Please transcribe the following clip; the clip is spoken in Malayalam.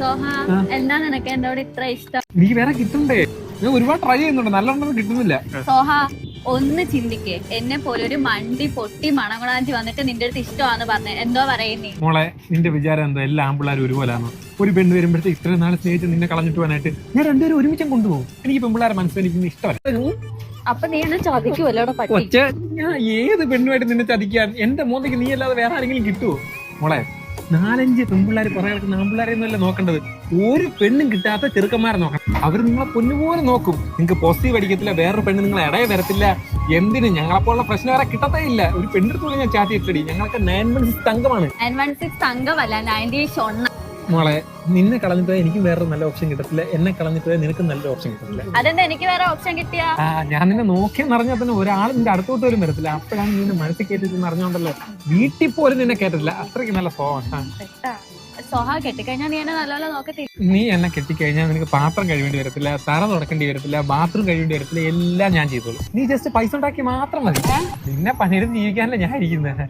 സോഹ എന്താ നിനക്ക് എന്നോട് ഇത്ര ഇഷ്ടം? നീ വേറെ കിട്ടണ്ടേ? ഞാൻ ഒരുപാട് ട്രൈ ചെയ്യുന്നുണ്ട്. നല്ലോണം കിട്ടുന്നില്ല. സോഹ ഒന്ന് ചിന്തിക്കേ. എന്നെ പോലെ ഒരു മണ്ടി പൊട്ടി മണകുളാഞ്ചി വന്നിട്ട് നിന്റെ അടുത്ത് ഇഷ്ടമാന്ന് പറഞ്ഞ എന്തോ പറയുന്നേ. മോളെ നിന്റെ വിചാരം എന്താ? എല്ലാ ആമ്പിള്ളാരും ഒരുപോലാണോ? ഒരു പെണ്ണ് വരുമ്പോഴത്തെ ഇത്രയും നാളെ സ്നേഹിച്ച് നിന്നെ കളഞ്ഞിട്ട് പോകാനായിട്ട് ഞാൻ രണ്ടുപേരും ഒരുമിച്ച് കൊണ്ടുപോകും. എനിക്ക് പെമ്പിള്ളാരെ മനസ്സിലെനിക്ക് ഇഷ്ടമല്ല. അപ്പൊ നീ എന്നെ ചതിക്കുമല്ലോ ഞാൻ ഏത് പെണ്ണുമായിട്ട് നിന്നെ ചതിക്കാൻ? എന്റെ മോന്തയ്ക്ക് നീ അല്ലാതെ വേറെ ആരെങ്കിലും കിട്ടുമോ മോളെ നാലഞ്ച് പെൺപിള്ളേർ കുറെ കിടക്കുന്ന ആൺപിള്ളേരെ ഒന്നുമല്ല നോക്കേണ്ടത്. ഒരു പെണ്ണും കിട്ടാത്ത ചെറുക്കന്മാരെ നോക്കണം. അവർ നിങ്ങളെ പൊന്നുപോലെ നോക്കും. നിങ്ങൾക്ക് പോസിറ്റീവ് അടിക്കത്തില്ല വേറൊരു പെണ്ണ് നിങ്ങളെ ഇടയെ വരത്തില്ല. എന്തിന്? ഞങ്ങളെപ്പോലുള്ള പ്രശ്നം വരെ കിട്ടത്തേ ഇല്ല. ഒരു പെണ്ണെടുത്തോടെ ഞാൻ ചാറ്റി ഇട്ടടി ഞങ്ങളൊക്കെ നയൻ സിക്സ് തങ്കമാണ്. നയൻ വൺ സിക്സ് തങ്കമല്ല നയന്റി ഷൊണ്ണ മോളെ നിന്നെ കളഞ്ഞിട്ട് എനിക്ക് വേറെ നല്ല ഓപ്ഷൻ കിട്ടത്തില്ല. എന്നെ കളഞ്ഞിട്ട് നിനക്ക് നല്ല ഓപ്ഷൻ കിട്ടത്തില്ല. അതെന്താ എനിക്ക് വേറെ ഓപ്ഷൻ കിട്ടിയ? ആ ഞാൻ നിന്നെ നോക്കിയെന്ന് അറിഞ്ഞാൽ തന്നെ ഒരാൾ നിന്റെ അടുത്തോട്ട് പോലും വരത്തില്ല. അപ്പോഴാണ് നിന്നെ മനസ്സിൽ കയറ്റിട്ടെന്ന് അറിഞ്ഞോണ്ടല്ലോ? വീട്ടിൽ പോലും നിന്നെ കേട്ടില്ല അത്രയ്ക്ക് നല്ല സ്വഭാവമാണ് ആ. സോഹ കെട്ടിക്കഴിഞ്ഞാൽ നീ എന്നെ നല്ലപോലെ നോക്കത്തില്ല. നീ എന്നെ കെട്ടിക്കഴിഞ്ഞാൽ നിനക്ക് പാത്രം കഴിവേണ്ടി വരത്തില്ല തറ തുടക്കേണ്ടി വരത്തില്ല ബാത്റൂം കഴിവേണ്ടി വരത്തില്ല എല്ലാം ഞാൻ ചെയ്തോളൂ. നീ ജസ്റ്റ് പൈസ ഉണ്ടാക്കി മാത്രം മതി. നിന്നെ പണിയെടുത്ത് ജീവിക്കാനല്ല ഞാൻ ഇരിക്കുന്നത്